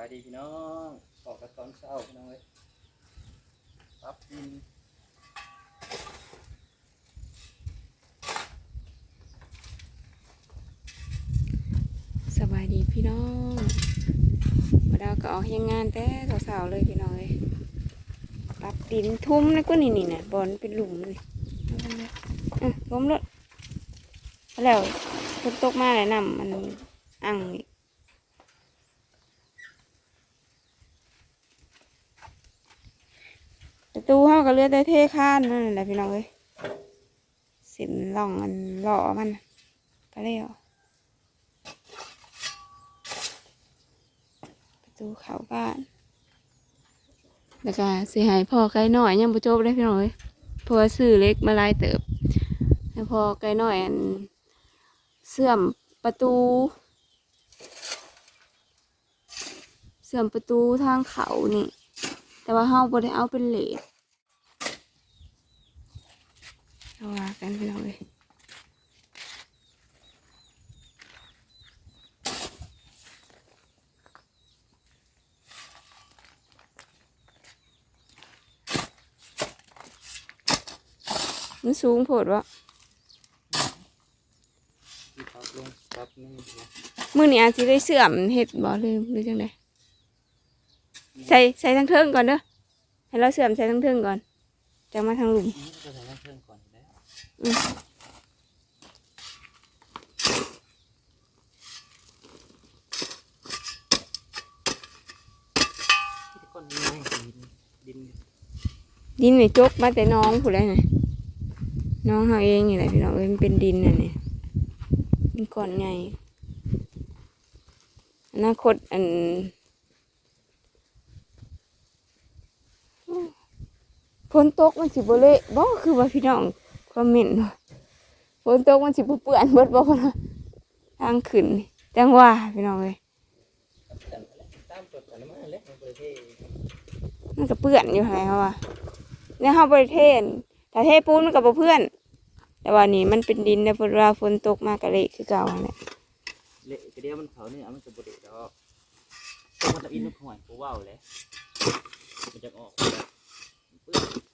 ายดีพี่น้องออกกันตอนเช้าพี่น้องเอ้ยรับดินสบายดีพี่น้องมาดาวก็ออกยังงานแต่สาวๆเลยพี่น้องเลยรับดินทุ่มแล้วก็นี่นี่นะบอลเป็นหลุมเลยอะล้มเลยแล้วฝนตกมาเลยน้ำมันอ่างอีก ประตูห้าก็เลือดได้เท่ข้านนั่นแหละพี่น้องเลยสินล่องมันหล่อมันก็แล้วประตูเขาบ้านแล้วก็เสิใหายพ่อไก่น้อยยังบ่จบเลยพี่น้องเอ้ยเพราะว่าซื้อเล็กมาลายเติบให้พ่อไก่น้อยอันเสื่อมประตู เสื่อมประตูทางเขานี่ แต่ว่าเฮาบ่ได้เอาเป็นเหล็ก เอาว่ากันพี่น้องเอ้ยมันสูงโผดวะมือนี้อาจจะได้เสื่อมเห็ดบ่ลืมหรือจังไดใส่ใส่ทั้งเทิงก่อนเด้อให้เราเสื่อมใส่ทั้งเทิงก่อนจะมาทางหลุม ก้อนนี้ไงดินดินดินนี่จกมาแต่น้องผู้ใดน่ะน้องเขาเองนี่แหละพี่น้องเอ้ยมันเป็นดินน่ะเนี่ยมันก้อนใหญ่อนาคตอันฝนตกมันสิบเละบ่คือว่าพี่น้อง อมเมนต์ว่าฝนตกมันสิบเปื้อนเบิดบ่คนทางขึ้นจังว่าพี่น้องเอ้ยนไปแล้วตามจดกันมาแล้วในประเทศมันก็เปื้อนอยู่ไงเขาว่าเนี่ยเขาบริเทศแต่เทปูนมันกับเพื่อน แต่ว่านี่มันเป็นดินในเวลาฝนตกมากกะเละคือเก่าหั่นแหละเละก็เดียวมันเขาเนี่ยมันจะบดเดอกต้องมันจะอินทุกหน่วยกูว่าวเลยมันจะออกเปื้อน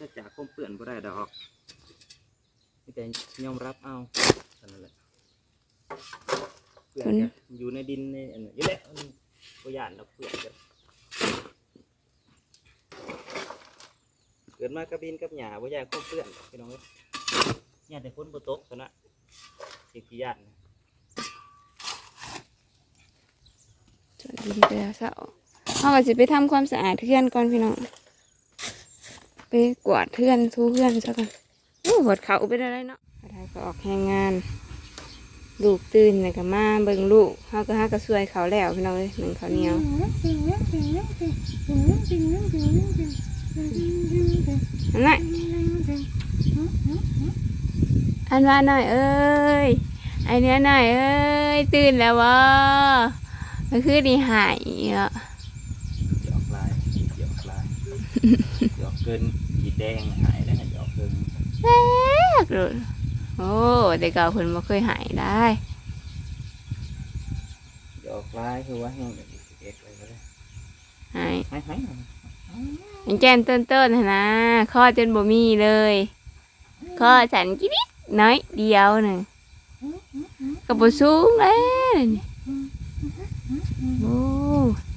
จะจากความเปื่อนก็ได้ดอกนี่แต่ยอมรับเอาเท่านั้นแหละเปื่อนก็อยู่ในดินในอันนั้นอยู่แล้วมันก็ย่านเราเปื่อนกันเกิดมากระบินกับหยาบ่ยากความเปื่อนพี่น้องเอ้ยย่านแต่ฝนบ่ตกเท่านั้นสิ่งที่ย่านนะส่วนดินไปแล้วเสาเขาก็จะไปทำความสะอาดเพื่อนก่อนพี่น้อง ไปกวาดเพื่อนทูเพื่อนซะก่อนโอ้หดเขาเป็นอะไรเนาะกระทาก็ออกแหงงานลูกตื่นเลยก็มาเบิ่งลูกเขาก็หากระซวยเขาแล้วพี่น้องเลยหนึ่งเขาเหนียวอันนั้นอันว่าหน่อยเอ้ยไอเนี้ยหน่อยเอ้ยตื่นแล้ววะมันคือดีหายอะหยอกลายหยอกลาย เกินขีดแดงหายแล้วนะหยอกเกินแซ่บเลยโอ้แต่เก่าคนมาเคยหายได้หยอกลายคือว่าแห้งแบบเอ็กเลยก็ได้หายหายหายมันแจ้นต้นต้นๆนะข้อจนบ่มีเลยข้อฉันกินนิดน้อยเดียวหนึ่งกับบสูงเลยนี่โอ้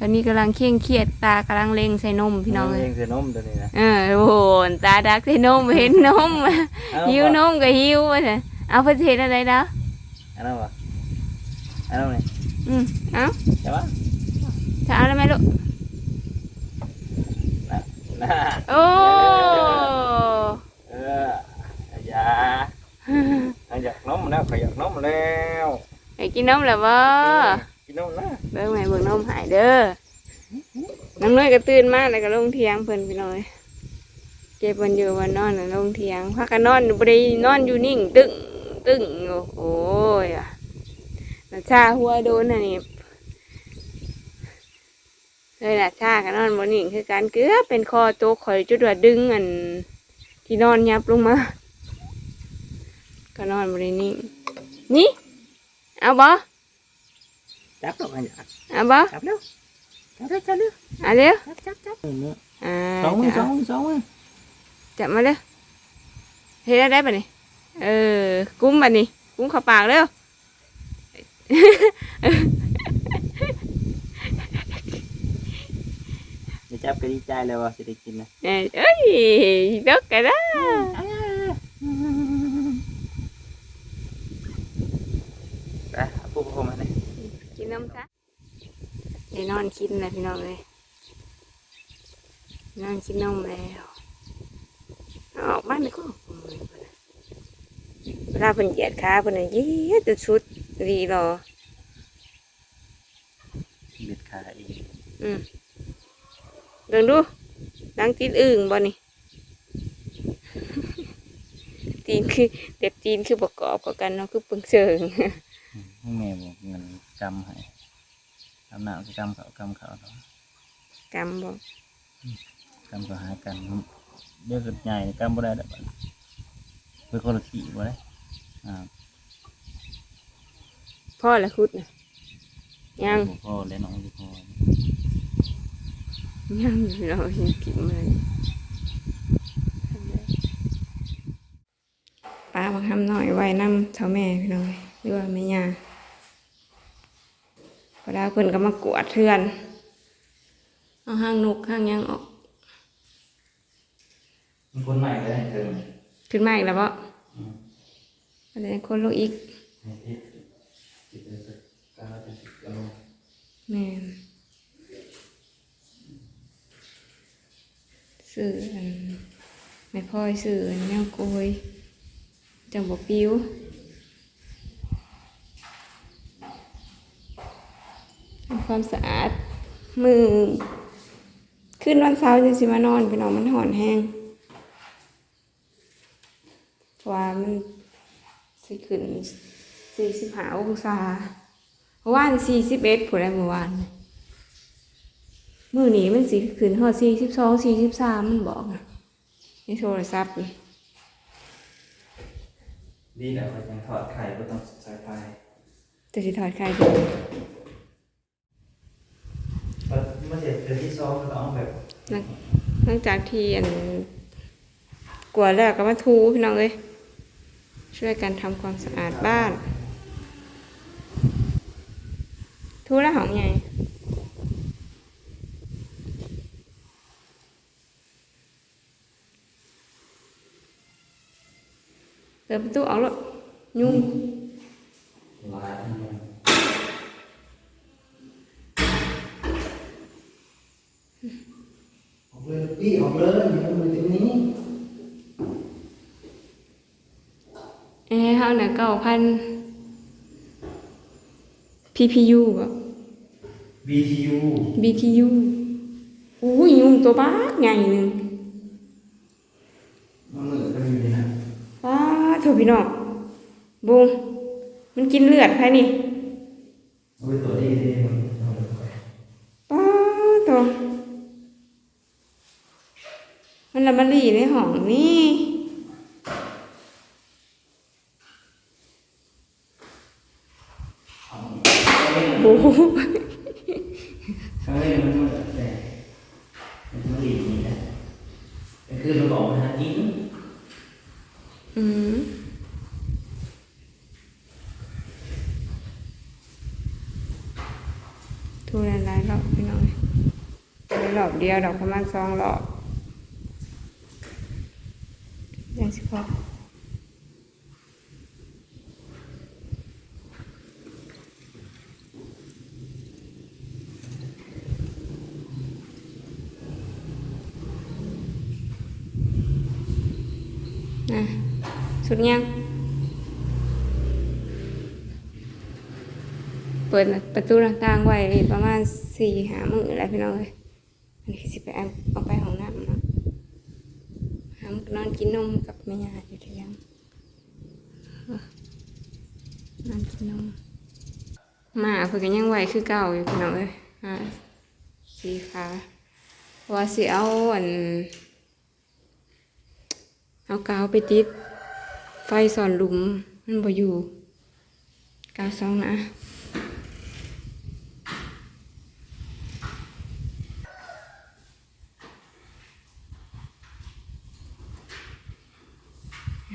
ตอนนี้กำลังเคร่งเครียดตากำลังเล็งใส่นมพี่น้องเลยเองคือนมตัวนี้นะ เออโอ้โหตาดักใส่นมเห็นนมหิวนมก็หิวว่ะเนี่ยเอาประเทศอะไรแล้วอันนั้นวะอันนั้นไงอืมเอาใช่ปะจะเอาแล้วไหมลูกน่าโอ้เอออย่าอยากนมแล้วขอยากนมแล้วอยากกินนมแล้วบ่กินนมนะเบิ่งแม่เบิ่ง นมหายเด้อน้องน้อยก็ตื่นมากแล้วก็ลงเทียงเพิ่นพี่น้อย เก็บวันอยู่วันนอนแล้วลงเทียงพักกันนอนบ่ได้นอนอยู่นิ่ง ตึ้งตึ้งโอ้ยอะชาหัวโดนน่ะนี่เลยน่ะชากันนอนบ่นิ่งคือการเกือบเป็นคอโตกข่อยจุดว่าดึงอัน ที่นอนยับลงมาก็นอนบ่ได้นิ่งนี่ เอาบ่ จับดอกอันอยากเอาบ่จับเร็วจับเร็วจับเร็วเอาเร็วจับจับจับมืออ่าสองมือสจะองเอามือสองมือจับมาเร็วเฮ็ดได้ปะนี่เออกุ้มปะนี่กุ้มเข้าปากเร็วเดี๋ยวจับก็ดีใจเลยว่าจะได้กินนะเอ้ยเอ้ยเด็กกันนะ ไปเอาปุ๊บเข้ามาเลย กิ นนมซะได้นอนกินแล้วพี่น้องเลย นอนกินนมแล้วเอาออกมาไม่ก็เวลาเพิ่นเหยียดขาเพิ่นน่ะเหยียดจนสุดดีรอเบ็ดขาเองอืมเดินดูดังตีนอึ่งบ่นี่ตีนคือเด็บตีนคือประกอบกับกันเนาะคือเปิงเชิงอืมแม่บอก เงินกำให้กำหนาวคือกำเขากำเขาเนาะกำบอกกำก็หากันเดี๋ยวกิดใหญ่นี่กำบ่ได้ดอกบัดเป็นคนละขี่บ่ได้อ่าพ่อละคุดนะยังบ่พ่อและน้องอยู่พ่อยังเรายังกินเลยปลาบางคำหน่อยไว้น้ำเท่าแม่พี่น้อยหรือว่าแม่ยา พอดาเพิ่นก็มากวาดเทือนเอาห้างนกห้างหยังออกมันคนใหม่เลยเธอขึ้นมาอีกแล้วบ่อะไรคนโลกอีกแม่นสื่ออันไม่พ่อยสื่ออันแนวโกยจังบ่ปิ้ว ทำความสะอาด มือขึ้นวันเสาร์จะสิมานอนไปนอนมันห่อนแห้งเพราะว่ามันสิขึ้นสี่สิบห้าองศาเมื่อวานสี่สิบเอ็ดผู้ใดเมื่อวานนี่มือนี้มันสิขึ้นหอดสี่สิบสองสี่สิบสามมันบอกนะในโทรศัพท์นี่ดีแล้วเขายังถอดไข่ก็ต้องใส่ไฟจะสิถอดใครดู เมื่อเสร็จเดือนที่สองก็ต้องแบบหลังหลังจากที่อันกลัวแล้วก็มาทูพี่น้องเอ้ยช่วยกันทำความสะอาดบ้าน ทูแล้วของไงเปิดประตูออกแล้วยุ่ง ลายทั้งหมด ออกเลยพี่ออกเลยอย่ามาตรงนี้ เอ้ เฮาน่ะเก้าพัน PPU บ่ BTU BTU อู้ยยุงตัวบ้ากใหญ่หนึ่งมันเหมือนกันอยู่นี่นะว้าโถพี่น้องบุงมันกินเลือดใครนี่เอาไปตัวนี้ดิมันเอาไปก่อนป้าโถมันละมันหลีในห้องนี่โอ้โห ครั้งแรกมันมันแต่มันมันหลีนี่นะแต่คือมันบอกนะจริง อืมทูหลายๆรอบพี่น้อง ทูรอบเดียวดอกประมาณสองรอบยังสิพอนะสุดยังเปิดประตูหน้าต่างไว้ประมาณสี่หามือแล้วพี่น้องเลย อันนี้สิไปเอาเอาไปของน้ำเนาะหามนอนกินนมกับแม่ยาอยู่ที่ยังนอนกินนมหมาเพิ่นก็ยังไหวคือเก่าอยู่พี่น้องเลยอ่าสีขาว่าสิเอาอันเอากาวไปติด ไฟสอนหลุมมันบ่อยู่กาวสองนะ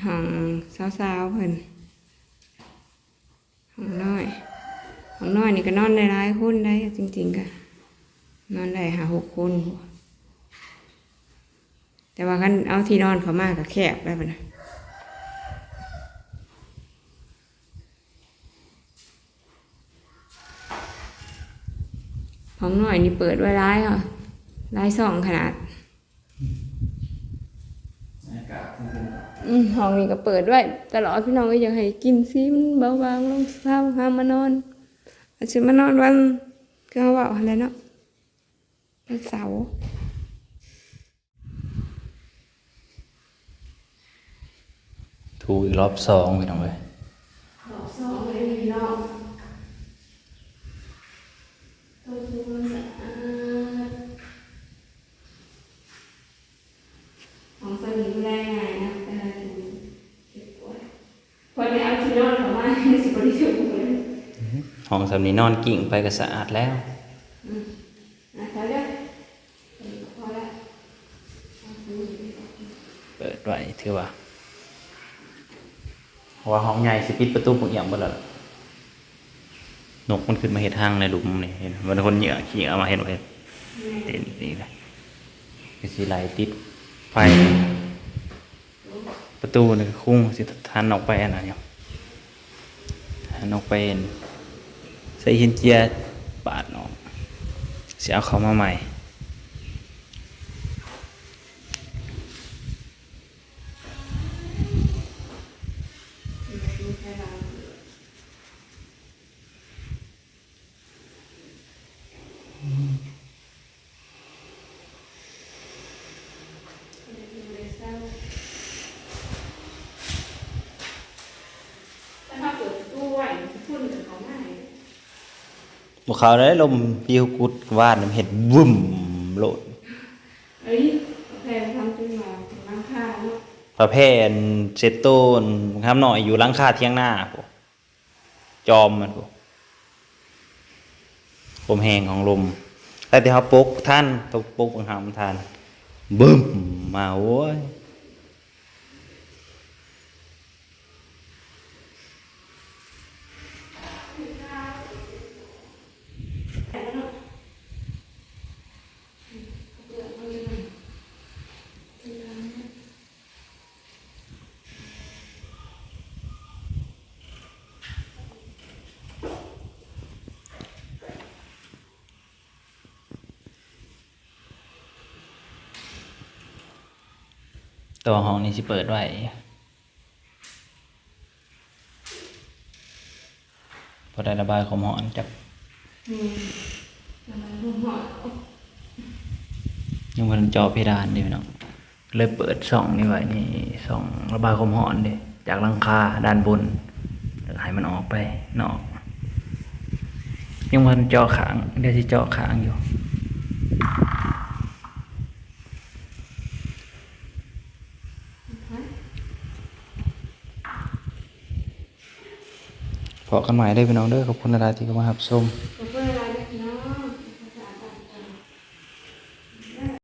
ห้อง สาวเพิ่นห้องน้อยห้องน้อยนี่ก็นอนได้หลายคนได้จริงๆก็นอนได้หาหกคนแต่ว่าคันเอาที่นอนเขามากก็แคบได้ปะนะของหน่อยนี่เปิดไว้ร้ายอะร้ายสองขนาด อากาศมันเป็น อืม ห้องนี้ก็เปิดไว้ตลอดพี่น้องก็อยากให้กินซิมันเบาบางลงเศร้าห้ามมานอนอาจจะมานอนวันก็เขาบอกอะไรเนาะวันเสาร์ถูอีกรอบสองพี่น้องเลยสองเลยพี่น้องต้องดูมันสะอาดของสนิมแรงไงนะแต่ละทีเก็บไว้พอได้เอาที่นอนเขามาสิบริสุทธิ์เลย ห้องสำนี้นอนกิ่งไปก็สะอาดแล้วเปิดไว้ถือว่าว่าห้องใหญ่สิปิดประตูพวกอย่างหมดแล้วล่ะนกมันขึ้นมาเห็ดทางในหลุมนี่เห็นมันคนเหยื่อขี่เอามาเห็นไว้เต็นนี่เลยคือสีไหลติดไฟประตูนี่คุ้งสิทันออกไปอันนั้นอยู่ทันออกไปอัน ใส่หินเจียบาดออกสิเอาเขามาใหม่ บวกเขาได้ลมพิวกุดวาดน้ำเห็ดวุ้มโลดเอ้ยแพงทำจนมาถึงน้ำข้าวเนาะประเภทเซตโต้นทำหน่อยอยู่หลังคาเที่ยงหน้าพวกจอมมันพวกลมแหงของลมแต่ที่เขาปกท่านตกปกบังหามท่านบึ้มมาโว้ย ตัวห้องนี้สิเปิดไว้พอได้ระบายความร้อนจากอืมแล้วมันหัวหอมยังมันจอเพดานเดียวเนาะเลยเปิดช่องนี่ไว้นี่ช่องระบายความร้อนเด้จากหลังคาด้านบนแล้วให้มันออกไปนอก ยังมันจอขางเดี๋ยวจะจอขางอยู่ พอกันใหม่ได้พี่น้องเด้อขอบคุณนาดาที่เข้ามารับชม